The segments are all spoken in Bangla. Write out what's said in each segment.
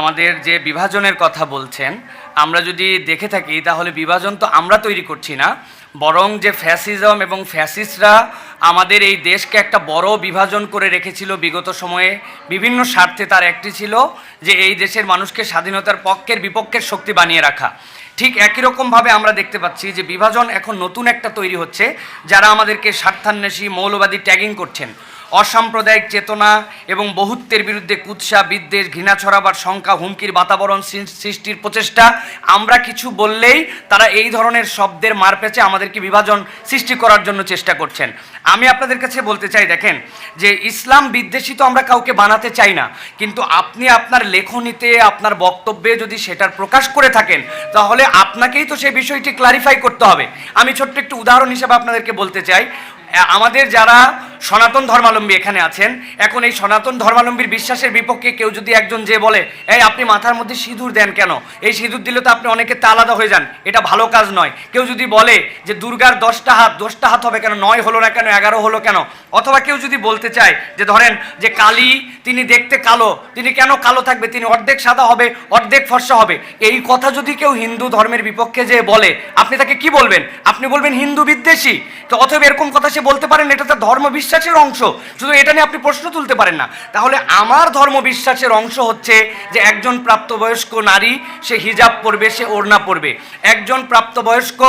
আমাদের যে বিভাজনের কথা বলছেন, আমরা যদি দেখে থাকি, তাহলে বিভাজন তো আমরা তৈরি করছি না, বরং যে ফ্যাসিজম এবং ফ্যাসিস্টরা আমাদের এই দেশকে একটা বড় বিভাজন করে রেখেছিল বিগত সময়ে, বিভিন্ন স্বার্থে তার একটি ছিল যে এই দেশের মানুষকে স্বাধীনতার পক্ষের বিপক্ষের শক্তি বানিয়ে রাখা। ঠিক একই রকমভাবে আমরা দেখতে পাচ্ছি যে বিভাজন এখন নতুন একটা তৈরি হচ্ছে, যারা আমাদেরকে স্বার্থান্বেষী, মৌলবাদী ট্যাগিং করছেন। অসাম্প্রদায়িক চেতনা এবং বহুত্বের বিরুদ্ধে কুৎসা, বিদ্বেষ, ঘৃণা ছড়াবার সংখ্যা হুমকির বাতাবরণ সৃষ্টির প্রচেষ্টা, আমরা কিছু বললেই তারা এই ধরনের শব্দের মারপেচে আমাদেরকে বিভাজন সৃষ্টি করার জন্য চেষ্টা করছেন। আমি আপনাদের কাছে বলতে চাই, দেখেন, যে ইসলাম বিদ্বেষী তো আমরা কাউকে বানাতে চাই না, কিন্তু আপনি আপনার লেখনীতে, আপনার বক্তব্যে যদি সেটার প্রকাশ করে থাকেন, তাহলে আপনাকেই তো সেই বিষয়টি ক্লারিফাই করতে হবে। আমি ছোট্ট একটু উদাহরণ হিসেবে আপনাদেরকে বলতে চাই আমাদের যারা সনাতন ধর্মাবলম্বী এখানে আছেন, এখন এই সনাতন ধর্মাবলম্বীর বিশ্বাসের বিপক্ষে কেউ যদি একজন যে বলে, এই, আপনি মাথার মধ্যে সিঁদুর দেন কেন? এই সিঁদুর দিলে তো আপনি অনেকে তা আলাদা হয়ে যান। এটা ভালো কাজ নয়। কেউ যদি বলে যে, দুর্গার দশটা হাত দশটা হাত হবে কেন? নয় হলো না কেন? এগারো হলো কেন? অথবা কেউ যদি বলতে চায় যে, ধরেন যে, কালী তিনি দেখতে কালো, তিনি কেন কালো থাকবে? তিনি অর্ধেক সাদা হবে, অর্ধেক ফর্সা হবে। এই কথা যদি কেউ হিন্দু ধর্মের বিপক্ষে যে বলে, আপনি তাকে কি বলবেন? আপনি বলবেন হিন্দু বিদ্বেষী। তো অথবা এরকম কথা সে বলতে পারেন এটা তার ধর্ম বিশ্বাসের অংশ, শুধু এটা নিয়ে আপনি প্রশ্ন তুলতে পারেন না। তাহলে আমার ধর্ম বিশ্বাসের অংশ হচ্ছে যে একজন প্রাপ্তবয়স্ক নারী, সে হিজাব পরবে, সে ওড়না পরবে। একজন প্রাপ্তবয়স্ক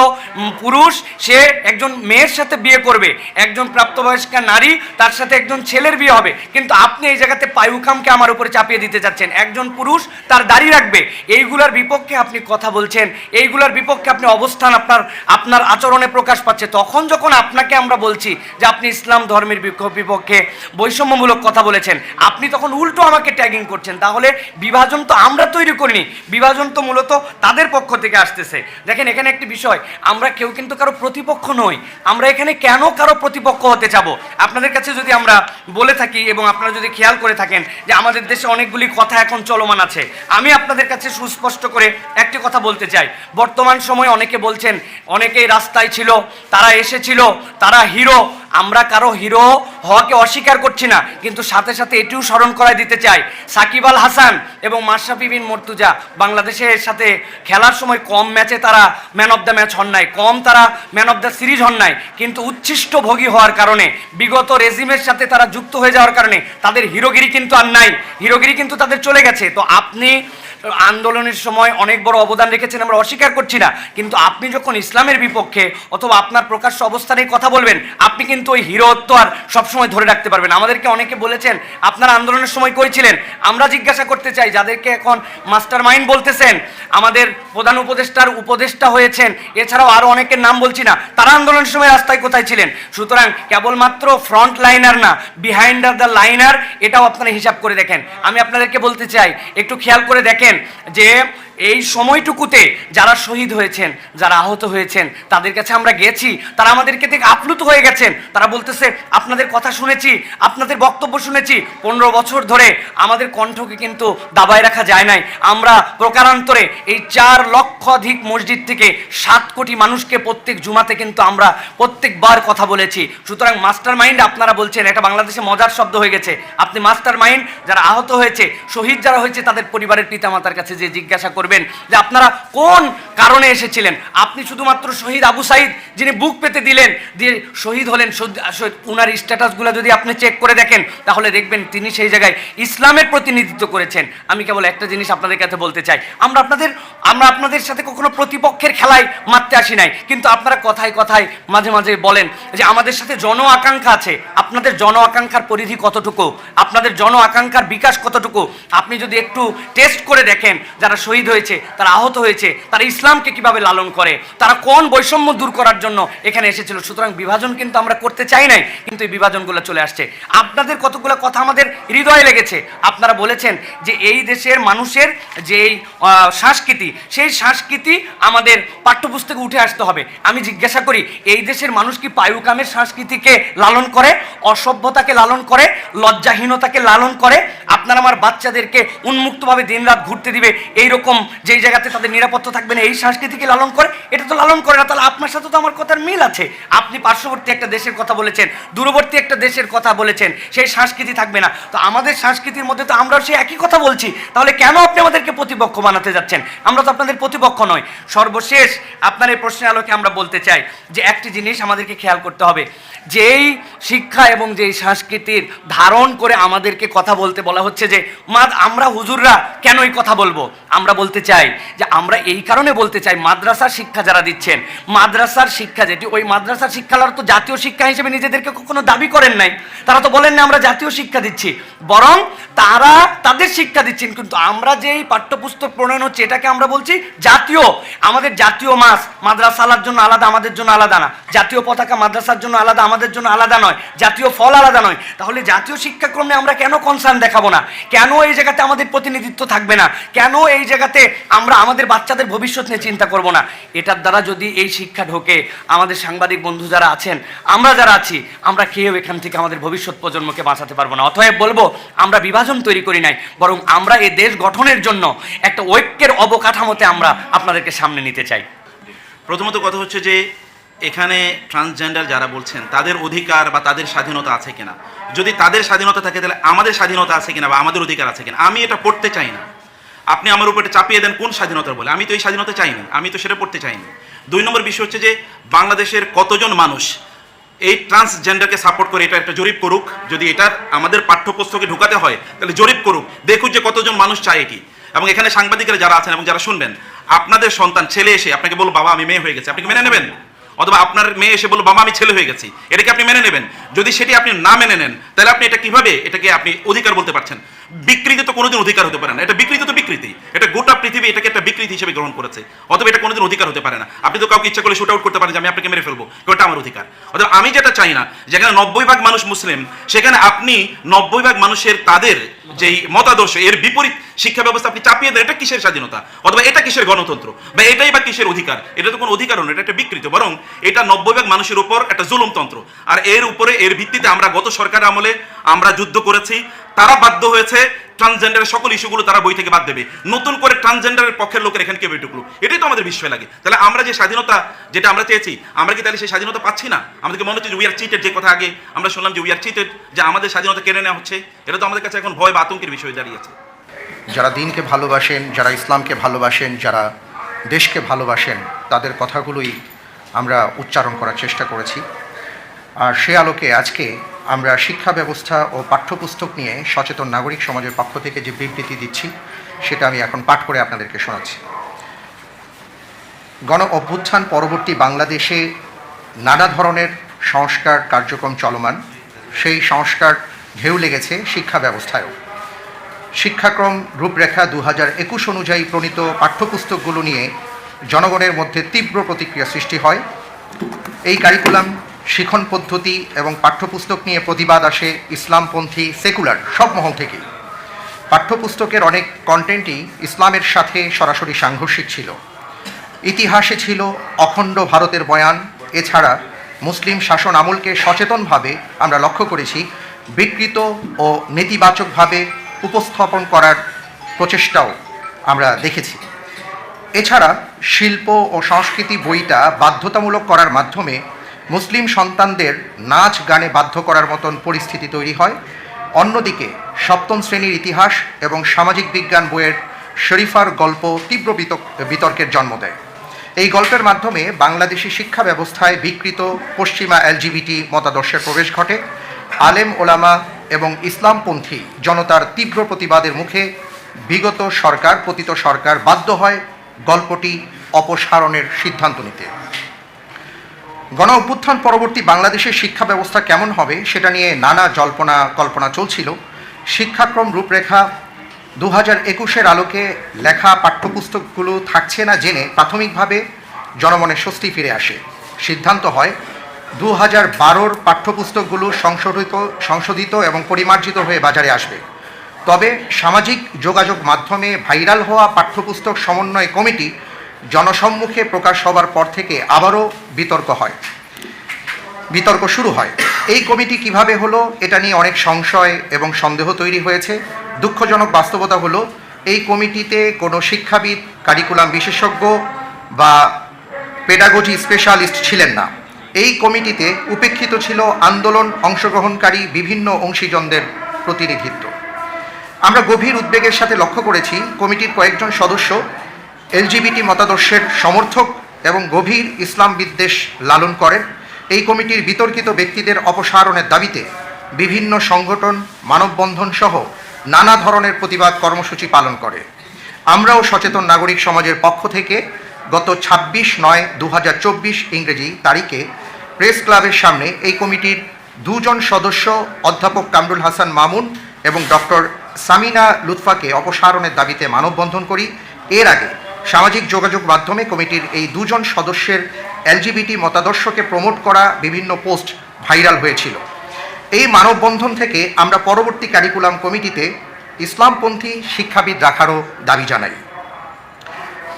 পুরুষ, সে একজন মেয়ের সাথে বিয়ে করবে। একজন প্রাপ্তবয়স্কা নারী, তার সাথে একজন ছেলের বিয়ে হবে। কিন্তু আপনি এই জায়গাতে পায়ুখামকে আমার উপরে চাপিয়ে দিতে যাচ্ছেন। একজন পুরুষ, তার দাড়ি রাখবে। এইগুলার বিপক্ষে আপনি কথা বলছেন, এইগুলার বিপক্ষে আপনি অবস্থান আপনার আপনার আচরণে প্রকাশ পাচ্ছে। তখন যখন আপনাকে আমরা বলছি যে আপনি ইসলাম ধর্মের বিপক্ষে বৈষম্যমূলক কথা বলেছেন। আপনি তখন উল্টো আমাকে ট্যাগিং করছেন। তাহলে বিভাজন তো আমরা তৈরি করিনি। বিভাজন তো মূলত তাদের পক্ষ থেকে আসতেছে। দেখেন, এখানে একটি বিষয়। আমরা কেউ কিন্তু কারও প্রতিপক্ষ নই। আমরা এখানে কেন কারও প্রতিপক্ষ হতে যাব? আপনাদের কাছে যদি আমরা বলে থাকি এবং আপনারা যদি খেয়াল করে থাকেন যে আমাদের দেশে অনেকগুলি কথা এখন চলমান আছে, আমি আপনাদের কাছে সুস্পষ্ট করে একটি কথা বলতে চাই। বর্তমান সময়ে অনেকে বলছেন, অনেকেই রাস্তায় ছিল, তারা এসেছিল, তারা হিরো আমরা কারও হিরো হওয়াকে অস্বীকার করছি না, কিন্তু সাথে সাথে এটিও স্মরণ করায় দিতে চাই। সাকিব আল হাসান এবং মাশরাফি বিন মর্তুজা বাংলাদেশের সাথে খেলার সময় কম ম্যাচে তারা ম্যান অফ দ্য ম্যাচ হন নাই। কম তারা ম্যান অফ দ্য সিরিজ হন নাই। কিন্তু উচ্ছিষ্ট ভোগী হওয়ার কারণে, বিগত রেজিমের সাথে তারা যুক্ত হয়ে যাওয়ার কারণে তাদের হিরোগিরি কিন্তু আর নাই। হিরোগিরি কিন্তু তাদের চলে গেছে। তো আপনি আন্দোলনের সময় অনেক বড় অবদান রেখেছেন, আমরা অস্বীকার করছি না। কিন্তু আপনি যখন ইসলামের বিপক্ষে অথবা আপনার প্রকাশ্য অবস্থানে কথা বলবেন, আপনি কিন্তু ওই হিরোত্ব আর সবসময় ধরে রাখতে পারবেন। আমাদেরকে অনেকে বলেছেন, আপনারা আন্দোলনের সময় করেছিলেন আমরা জিজ্ঞাসা করতে চাই, যাদেরকে এখন মাস্টার মাইন্ড বলতেছেন, আমাদের প্রধান উপদেষ্টার উপদেষ্টা হয়েছেন, এছাড়াও আরও অনেকের নাম বলছি না, তারা আন্দোলনের সময় রাস্তায় কোথায় ছিলেন? সুতরাং কেবলমাত্র ফ্রন্ট লাইনার না বিহাইন্ড দ্য লাইনার এটাও আপনারা হিসাব করে দেখেন। আমি আপনাদেরকে বলতে চাই, একটু খেয়াল করে দেখেন যে এই সময়টুকুতে যারা শহীদ হয়েছেন, যারা আহত হয়েছেন, তাদের কাছে আমরা গেছি, তারা আমাদেরকে থেকে আপ্লুত হয়ে গেছেন। তারা বলতেছে, আপনাদের কথা শুনেছি, আপনাদের বক্তব্য শুনেছি। পনেরো বছর ধরে আমাদের কণ্ঠকে কিন্তু দাবায় রাখা যায় নাই। আমরা প্রকারান্তরে এই চার লক্ষাধিক মসজিদ থেকে সাত কোটি মানুষকে প্রত্যেক জুমাতে কিন্তু আমরা প্রত্যেকবার কথা বলেছি। সুতরাং মাস্টার মাইন্ড আপনারা বলছেন, এটা বাংলাদেশে মজার শব্দ হয়ে গেছে। আপনি মাস্টার মাইন্ড যারা আহত হয়েছে, শহীদ যারা হয়েছে, তাদের পরিবারের পিতামাতার কাছে যে জিজ্ঞাসা করবেন যে আপনারা কোন কারণে এসেছিলেন? আপনি শুধুমাত্র শহীদ আবু সাইদ যিনি বুক পেতে দিলেন, দিয়ে শহীদ হলেন, শহীদ- স্ট্যাটাসগুলো যদি আপনি চেক করে দেখেন, তাহলে দেখবেন তিনি সেই জায়গায় ইসলামের প্রতিনিধিত্ব করেছেন। আমি কেবল একটা জিনিস আপনাদের কাছে বলতে চাই। আমরা আপনাদের আমরা আপনাদের সাথে কখনো প্রতিপক্ষের খেলায় মারতে আসি নাই, কিন্তু আপনারা কথায় কথায় মাঝে মাঝে বলেন যে আমাদের সাথে জন আকাঙ্ক্ষা আছে। আপনাদের জন আকাঙ্ক্ষার পরিধি কতটুকু? আপনাদের জন আকাঙ্ক্ষার বিকাশ কতটুকু? আপনি যদি একটু টেস্ট করে দেখেন, যারা শহীদ হয়েছে তারা আহত হয়েছে তারা ইসলামকে কীভাবে লালন করে তারা কোন বৈষম্য দূর করার জন্য এখানে এসেছিল। সুতরাং বিভাজন কিন্তু আমরা করতে চাই নাই কিন্তু এই বিভাজনগুলো চলে আসছে। আপনাদের কতগুলো কথা আমাদের হৃদয়ে লেগেছে? আপনারা বলেছেন যে এই দেশের মানুষের যে এই, সংস্কৃতি সেই সংস্কৃতি আমাদের পাঠ্যপুস্তকে উঠে আসতে হবে। আমি জিজ্ঞাসা করি এই দেশের মানুষ কি পায়ুকামের সংস্কৃতিকে লালন করে অসভ্যতাকে লালন করে লজ্জাহীনতাকে লালন করে? আপনার আমার বাচ্চাদেরকে উন্মুক্তভাবে দিনরাত ঘুরতে দিবে এইরকম যেই জায়গাতে তাদের নিরাপত্তা থাকবে না, এই সংস্কৃতিকে লালন করে, এটা তো লালন করে না, তাহলে আপনার সাথে তো আমার কথার মিল আছে। আপনি পার্শ্ববর্তী একটা দেশের কথা বলেছেন, দূরবর্তী একটা দেশের কথা বলেছেন, সেই সংস্কৃতি থাকবে না। তো আমাদের সংস্কৃতির মধ্যে তো আমরাও সেই একই কথা বলছি। তাহলে কেন আপনি আমাদেরকে প্রতিপক্ষ বানাতে যাচ্ছেন? আমরা তো আপনাদের প্রতিপক্ষ নয় সর্বশেষ আপনার এই প্রশ্নের আলোকে আমরা বলতে চাই যে একটি জিনিস আমাদেরকে খেয়াল করতে হবে। যেই শিক্ষা এবং যেই সংস্কৃতির ধারণ করে আমাদেরকে কথা বলতে বলা হচ্ছে যে মা আমরা হুজুররা কেন এই কথা বলব? আমরা বলতে চাই যে আমরা এই কারণে বলতে চাই, মাদ্রাসার শিক্ষা যারা দিচ্ছেন, মাদ্রাসার শিক্ষা যেটি, ওই মাদ্রাসার শিক্ষার তো জাতীয় শিক্ষা হিসেবে নিজেদেরকে কখনো দাবি করেন নাই। তারা তো বলেন না, আমরা জাতীয় শিক্ষা দিচ্ছি। বরং তারা তাদের শিক্ষা দিচ্ছেন, কিন্তু আমরা যেই পাঠ্যপুস্তক প্রণয়ন হচ্ছে, এটাকে আমরা বলছি জাতীয়। আমাদের জাতীয় মাস, মাদ্রাসালার জন্য আলাদা, আমাদের জন্য আলাদা না। জাতীয় পতাকা মাদ্রাসার জন্য আলাদা, আমাদের জন্য আলাদা নয়। জাতীয় ফল আলাদা নয়। তাহলে জাতীয় শিক্ষাক্রমে আমরা কেন কনসার্ন দেখাবো না? কেন এই জায়গাতে আমাদের প্রতিনিধিত্ব থাকবে না? কেন এই জায়গাতে আমরা আমাদের বাচ্চাদের ভবিষ্যৎ নিয়ে চিন্তা করব না। এটার দ্বারা যদি এই শিক্ষা ঢোকে, আমাদের সাংবাদিক বন্ধু যারা আছেন, আমরা যারা আছি, আমরা কেউ এখান থেকে আমাদের ভবিষ্যৎ প্রজন্মকে বাঁচাতে পারব না। অতএব বলব, আমরা বিভাজন তৈরি করি নাই, বরং আমরা এই দেশ গঠনের জন্য একটা ঐক্যের অবকাঠামোতে আমরা আপনাদেরকে সামনে নিতে চাই। প্রথমত কথা হচ্ছে যে, এখানে ট্রান্সজেন্ডার যারা বলছেন, তাদের অধিকার বা তাদের স্বাধীনতা আছে কিনা? যদি তাদের স্বাধীনতা থাকে, তাহলে আমাদের স্বাধীনতা আছে কিনা বা আমাদের অধিকার আছে কিনা? আমি এটা পড়তে চাই না। আপনি আমার উপরে চাপিয়ে দেন কোন স্বাধীনতার বলে? আমি তো এই স্বাধীনতা চাইনি, আমি তো সেটা পড়তে চাইনি। দুই নম্বর বিষয় হচ্ছে যে, বাংলাদেশের কতজন মানুষ এই ট্রান্সজেন্ডারকে সাপোর্ট করে এটা একটা জরিপ করুক, যদি এটা আমাদের পাঠ্যপুস্তকে ঢুকাতে হয়, তাহলে জরিপ করুক। দেখুক যে কতজন মানুষ চায় এটি। এবং এখানে সাংবাদিকরা যারা আছেন এবং যারা শুনবেন, আপনাদের সন্তান, ছেলে এসে আপনাকে বলব বাবা, আমি মেয়ে হয়ে গেছি। আপনি মেনে নেবেন? অথবা আপনার মেয়ে এসে বলল, বাবা, আমি ছেলে হয়ে গেছি। এটাকে আপনি মেনে নেবেন? যদি সেটি আপনি না মেনে নেন, তাহলে আপনি এটা কীভাবে, এটাকে আপনি অধিকার বলতে পারছেন? বিকৃতি তো কোনোদিন অধিকার হতে পারে না। এটা বিকৃতি তো বিকৃতি। এটা গোটা পৃথিবী এটাকে একটা বিকৃতি হিসেবে গ্রহণ করেছে। অথবা এটা কোনোদিন অধিকার হতে পারে না। আপনি তো কাউকে ইচ্ছা করলে শুট আউট করতে পারেন যে আমি আপনাকে মেরে ফেলব। ওটা আমার অধিকার। অথবা আমি যেটা চাই না যেখানে নব্বই ভাগ মানুষ মুসলিম, সেখানে আপনি নব্বই ভাগ মানুষের তাদের যেই মতাদর্শ, এর বিপরীত শিক্ষা ব্যবস্থা আপনি চাপিয়ে দেন, এটা কিসের স্বাধীনতা? অথবা এটা কিসের গণতন্ত্র? বা এটাই বা কিসের অধিকার? এটা তো কোনো অধিকার নয়, এটা একটা বিকৃত। বরং এটা নব্বই ভাগ মানুষের উপর একটা জুলুমতন্ত্র। আর এর উপরে, এর ভিত্তিতে আমরা গত সরকার আমলে আমরা যুদ্ধ করেছি তারা বাধ্য হয়েছে ট্রান্সজেন্ডারের সকল ইস্যুগুলো তারা বই থেকে বাদ দেবে। নতুন করে ট্রান্সজেন্ডারের পক্ষের লোকের এখানে কেউ ঢুকলো এটাই তো আমাদের বিস্ময় লাগে। তাহলে আমরা যে স্বাধীনতা যেটা আমরা চেয়েছি, আমরা কি তাহলে সেই স্বাধীনতা পাচ্ছি না? আমাদেরকে মনে হচ্ছে যে উই আর চিটেড যে কথা আগে আমরা শুনলাম যে উই আর চিটেড যে আমাদের স্বাধীনতা কেড়ে নেওয়া হচ্ছে? এটা তো আমাদের কাছে এখন ভয় বা আতঙ্কের বিষয় দাঁড়িয়েছে। যারা দিনকে ভালোবাসেন, যারা ইসলামকে ভালোবাসেন, যারা দেশকে ভালোবাসেন, তাদের কথাগুলোই আমরা উচ্চারণ করার চেষ্টা করেছি। আর সে আলোকে আজকে আমরা শিক্ষা ব্যবস্থা ও পাঠ্যপুস্তক নিয়ে সচেতন নাগরিক সমাজের পক্ষ থেকে যে বিবৃতি দিচ্ছি, সেটা আমি এখন পাঠ করে আপনাদেরকে শোনাচ্ছি। গণ অভ্যুত্থান পরবর্তী বাংলাদেশে নানা ধরনের সংস্কার কার্যক্রম চলমান। সেই সংস্কার ঢেউ লেগেছে শিক্ষা ব্যবস্থায়ও। শিক্ষাক্রম রূপরেখা দু হাজার একুশ অনুযায়ী প্রণীত পাঠ্যপুস্তকগুলো নিয়ে জনগণের মধ্যে তীব্র প্রতিক্রিয়া সৃষ্টি হয়। এই কারিকুলাম শিখন পদ্ধতি এবং পাঠ্যপুস্তক নিয়ে প্রতিবাদ আসে ইসলামপন্থী সেকুলার সব মহল থেকেই। পাঠ্যপুস্তকের অনেক কন্টেন্টই ইসলামের সাথে সরাসরি সাংঘর্ষিক ছিল। ইতিহাসে ছিল অখণ্ড ভারতের বয়ান। এছাড়া মুসলিম শাসন আমলকে সচেতনভাবে আমরা লক্ষ্য করেছি বিকৃত ও নেতিবাচকভাবে উপস্থাপন করার প্রচেষ্টাও আমরা দেখেছি। এছাড়া শিল্প ও সংস্কৃতি বইটা বাধ্যতামূলক করার মাধ্যমে মুসলিম সন্তানদের নাচ গানে বাধ্য করার মতন পরিস্থিতি তৈরি হয়। অন্যদিকে, সপ্তম শ্রেণির ইতিহাস এবং সামাজিক বিজ্ঞান বইয়ের শরীফার গল্প তীব্র বিতর্কের জন্ম দেয়। এই গল্পের মাধ্যমে বাংলাদেশি শিক্ষা ব্যবস্থায় বিকৃত পশ্চিমা এলজিবিটি মতাদর্শের প্রবেশ ঘটে। আলেম ওলামা এবং ইসলামপন্থী জনতার তীব্র প্রতিবাদের মুখে বিগত সরকার, পতিত সরকার বাধ্য হয় গল্পটি অপসারণের সিদ্ধান্ত নিতে। গণ অভ্যুত্থান পরবর্তী বাংলাদেশের শিক্ষা ব্যবস্থা কেমন হবে সেটা নিয়ে নানা জল্পনা কল্পনা চলছিল। শিক্ষাক্রম রূপরেখা দু হাজার একুশের আলোকে লেখা পাঠ্যপুস্তকগুলো থাকছে না জেনে প্রাথমিকভাবে জনমনে স্বস্তি ফিরে আসে। সিদ্ধান্ত হয় দু হাজার বারোর পাঠ্যপুস্তকগুলো সংশোধিত সংশোধিত এবং পরিমার্জিত হয়ে বাজারে আসবে। তবে সামাজিক যোগাযোগ মাধ্যমে ভাইরাল হওয়া পাঠ্যপুস্তক সমন্বয় কমিটি জনসম্মুখে প্রকাশ হবার পর থেকে আবারও বিতর্ক হয়। বিতর্ক শুরু হয়। এই কমিটি কীভাবে হলো, এটা নিয়ে অনেক সংশয় এবং সন্দেহ তৈরি হয়েছে। দুঃখজনক বাস্তবতা হলো, এই কমিটিতে কোনো শিক্ষাবিদ, কারিকুলাম বিশেষজ্ঞ বা পেডাগজি স্পেশালিস্ট ছিলেন না। এই কমিটিতে উপেক্ষিত ছিল আন্দোলন অংশগ্রহণকারী বিভিন্ন অংশীজনদের প্রতিনিধিত্ব। আমরা গভীর উদ্বেগের সাথে লক্ষ্য করেছি, কমিটির কয়েকজন সদস্য এলজিবিটি মতাদর্শের সমর্থক এবং গভীর ইসলাম বিদ্বেষ লালন করেন এই কমিটির বিতর্কিত ব্যক্তিদের অপসারণের দাবিতে বিভিন্ন সংগঠন মানববন্ধন সহ নানা ধরনের প্রতিবাদ কর্মসূচি পালন করে। আমরাও সচেতন নাগরিক সমাজের পক্ষ থেকে গত ছাব্বিশ নয় দু ইংরেজি তারিখে প্রেস ক্লাবের সামনে এই কমিটির দুজন সদস্য অধ্যাপক কামরুল হাসান মামুন এবং ডক্টর সামিনা লুৎফাকে অপসারণের দাবিতে মানববন্ধন করি। এর আগে সামাজিক যোগাযোগ মাধ্যমে কমিটির এই দুজন সদস্যের এলজিবিটি মতাদর্শকে প্রমোট করা বিভিন্ন পোস্ট ভাইরাল হয়েছিল। এই মানববন্ধন থেকে আমরা পরবর্তী কারিকুলাম কমিটিতে ইসলামপন্থী শিক্ষাবিদ রাখারও দাবি জানাই।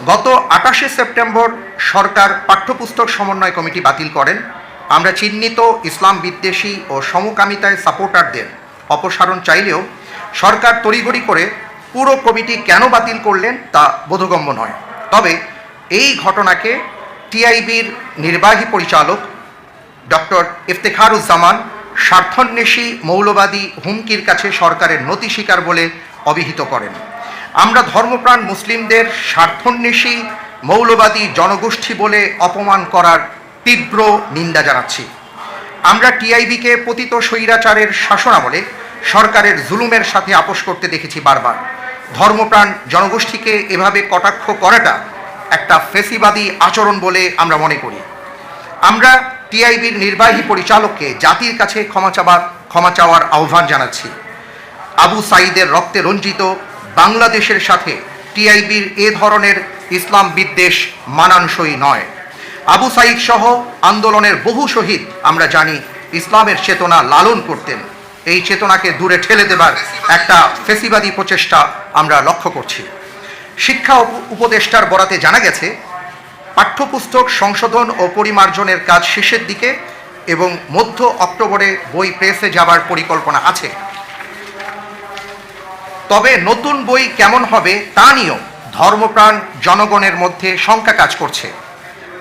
গত আঠাশে সেপ্টেম্বর সরকার পাঠ্যপুস্তক সমন্বয় কমিটি বাতিল করেন। আমরা চিহ্নিত ইসলাম বিদ্বেষী ও সমকামিতায় সাপোর্টারদের অপসারণ চাইলেও সরকার তড়িঘড়ি করে পুরো কমিটি কেন বাতিল করলেন তা বোধগম্য নয়। তবে এই ঘটনাকে টিআইবির নির্বাহী পরিচালক ডক্টর ইফতেখারুজ্জামান স্বার্থন্বেষী মৌলবাদী হুমকির কাছে সরকারের নতি স্বীকার বলে অভিহিত করেন। আমরা ধর্মপ্রাণ মুসলিমদের স্বার্থন্বেষী মৌলবাদী জনগোষ্ঠী বলে অপমান করার তীব্র নিন্দা জানাচ্ছি। আমরা টিআইবিকে পতিত স্বৈরাচারের শাসনামলে সরকারের জুলুমের সাথে আপোষ করতে দেখেছি বারবার। ধর্মপ্রাণ জনগোষ্ঠীকে এভাবে কটাক্ষ করাটা একটা ফেসিবাদী আচরণ বলে আমরা মনে করি। আমরা টিআইবির নির্বাহী পরিচালককে জাতির কাছে ক্ষমা চাওয়ার ক্ষমা চাওয়ার আহ্বান জানাচ্ছি। আবু সাইদের রক্তে রঞ্জিত বাংলাদেশের সাথে টিআইবির এ ধরনের ইসলাম বিদ্বেষ মানানসই নয়। আবু সাইদ সহ আন্দোলনের বহু শহীদ আমরা জানি ইসলামের চেতনা লালন করতেন। এই চেতনাকে দূরে ঠেলে দেবার একটা ফেসিবাদী প্রচেষ্টা আমরা লক্ষ্য করছি। শিক্ষা উপ- উপদেষ্টার বরাতে জানা গেছে, পাঠ্যপুস্তক সংশোধন ও পরিমার্জনের কাজ শেষের দিকে এবং মধ্য অক্টোবরে বই প্রেসে যাবার পরিকল্পনা আছে। তবে নতুন বই কেমন হবে তা নিয়েও ধর্মপ্রাণ জনগণের মধ্যে শঙ্কা কাজ করছে।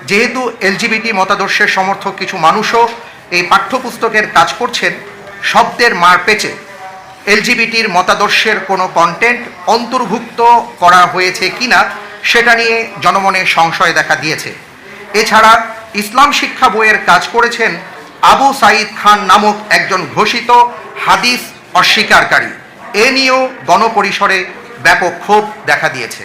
যেহেতু এলজিবিটি মতাদর্শের সমর্থক কিছু মানুষও এই পাঠ্যপুস্তকের কাজ করছেন শব্দের মার পেচে এলজিবিটির মতাদর্শের কোনো কন্টেন্ট অন্তর্ভুক্ত করা হয়েছে কিনা সেটা নিয়ে জনমনে সংশয় দেখা দিয়েছে। এছাড়া ইসলাম শিক্ষা বইয়ের কাজ করেছেন আবু সাঈদ খান নামক একজন ঘোষিত হাদিস অস্বীকারী। এ নিয়েও গণপরিসরে ব্যাপক ক্ষোভ দেখা দিয়েছে।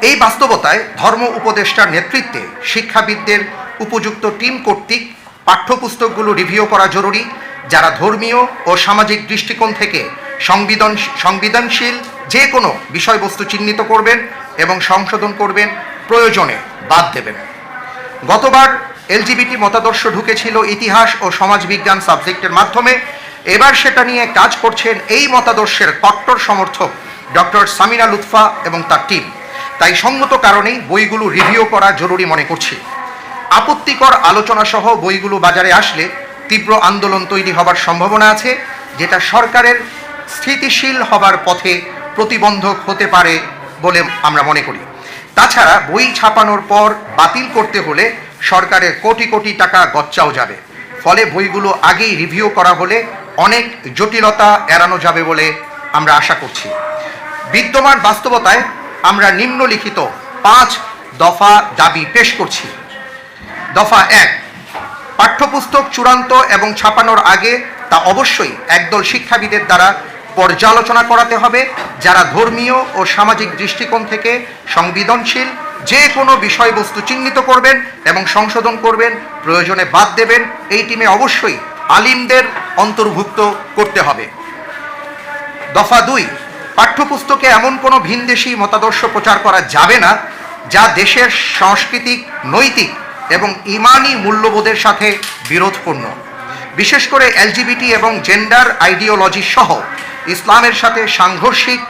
এই বাস্তবতায় ধর্ম উপদেষ্টার নেতৃত্বে শিক্ষাবিদদের উপযুক্ত টিম কর্তৃক পাঠ্যপুস্তকগুলো রিভিউ করা জরুরি। যারা ধর্মীয় ও সামাজিক দৃষ্টিকোণ থেকে সংবিধান সংবিধানশীল যে কোনো বিষয়বস্তু চিহ্নিত করবেন এবং সংশোধন করবেন, প্রয়োজনে বাদ দেবেন। গতবার এলজিবিটি মতাদর্শ ঢুকেছিল ইতিহাস ও সমাজবিজ্ঞান সাবজেক্টের মাধ্যমে। এবার সেটা নিয়ে কাজ করছেন এই মতাদর্শের কট্টর সমর্থক ডক্টর সামিনা লুৎফা এবং তার টিম। তাই সঙ্গত কারণেই বইগুলো রিভিউ করা জরুরি মনে করছি। আপত্তিকর আলোচনা সহ বইগুলো বাজারে আসলে তীব্র আন্দোলন তৈরি হবার সম্ভাবনা আছে, যেটা সরকারের স্থিতিশীল হবার পথে প্রতিবন্ধক হতে পারে বলে আমরা মনে করি। তাছাড়া বই ছাপানোর পর বাতিল করতে হলে সরকারের কোটি কোটি টাকা গচ্চাও যাবে। ফলে বইগুলো আগেই রিভিউ করা হলে অনেক জটিলতা এড়ানো যাবে বলে আমরা আশা করছি। বিদ্যমান বাস্তবতায় আমরা নিম্নলিখিত পাঁচ দফা দাবি পেশ করছি। দফা এক পাঠ্যপুস্তক চূড়ান্ত এবং ছাপানোর আগে তা অবশ্যই একদল শিক্ষাবিদের দ্বারা পর্যালোচনা করাতে হবে, যারা ধর্মীয় ও সামাজিক দৃষ্টিকোণ থেকে সংবেদনশীল, যে কোনো বিষয়বস্তু চিহ্নিত করবেন এবং সংশোধন করবেন, প্রয়োজনে বাদ দেবেন, এই টিমে অবশ্যই আলিমদের অন্তর্ভুক্ত করতে হবে। দফা দুই, পাঠ্যপুস্তকে এমন কোনো ভিনদেশি মতাদর্শ প্রচার করা যাবে না, যা দেশের সাংস্কৃতিক, নৈতিক এবং ইমানি মূল্যবোধের সাথে বিরোধপূর্ণ। বিশেষ করে এলজিবিটি এবং জেন্ডার আইডিওলজি সহ ইসলামের সাথে সাংঘর্ষিক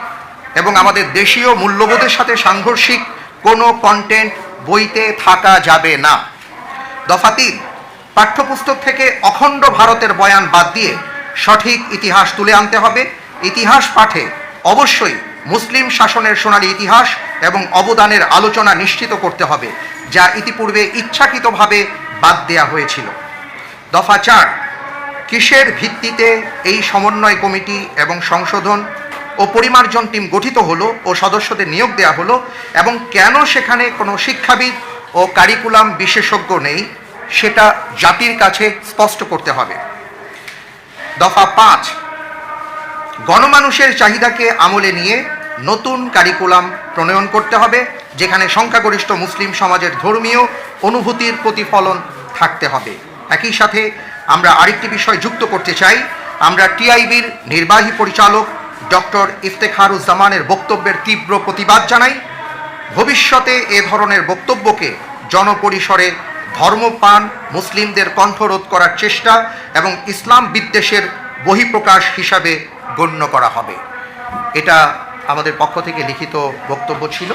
এবং আমাদের দেশীয় মূল্যবোধের সাথে সাংঘর্ষিক কোনো কন্টেন্ট বইতে থাকা যাবে না। দফা তিন, পাঠ্যপুস্তক থেকে অখণ্ড ভারতের বয়ান বাদ দিয়ে সঠিক ইতিহাস তুলে আনতে হবে। ইতিহাস পাঠে অবশ্যই মুসলিম শাসনের সোনালী ইতিহাস এবং অবদানের আলোচনা নিশ্চিত করতে হবে, যা ইতিপূর্বে ইচ্ছাকৃতভাবে বাদ দেয়া হয়েছিল। দফা চার, কিসের ভিত্তিতে এই সমন্বয় কমিটি এবং সংশোধন ও পরিমার্জন টিম গঠিত হলো ও সদস্যদের নিয়োগ দেওয়া হলো এবং কেন সেখানে কোনো শিক্ষাবিদ ও কারিকুলাম বিশেষজ্ঞ নেই, সেটা জাতির কাছে স্পষ্ট করতে হবে। দফা পাঁচ গণমানুষের চাহিদাকে আমলে নিয়ে নতুন কারিকুলাম প্রণয়ন করতে হবে, যেখানে সংখ্যাগরিষ্ঠ মুসলিম সমাজের ধর্মীয় অনুভূতির প্রতিফলন থাকতে হবে। একই সাথে আমরা আরেকটি বিষয় যুক্ত করতে চাই, আমরা টিআইবির নির্বাহী পরিচালক ডক্টর ইফতেখারুজ্জামানের বক্তব্যের তীব্র প্রতিবাদ জানাই। ভবিষ্যতে এ ধরনের বক্তব্যকে জনপরিসরে ধর্মপান মুসলিমদের কণ্ঠরোধ করার চেষ্টা এবং ইসলাম বিদ্বেষের বহিঃপ্রকাশ হিসাবে গণ্য করা হবে। এটা আমাদের পক্ষ থেকে লিখিত বক্তব্য ছিল।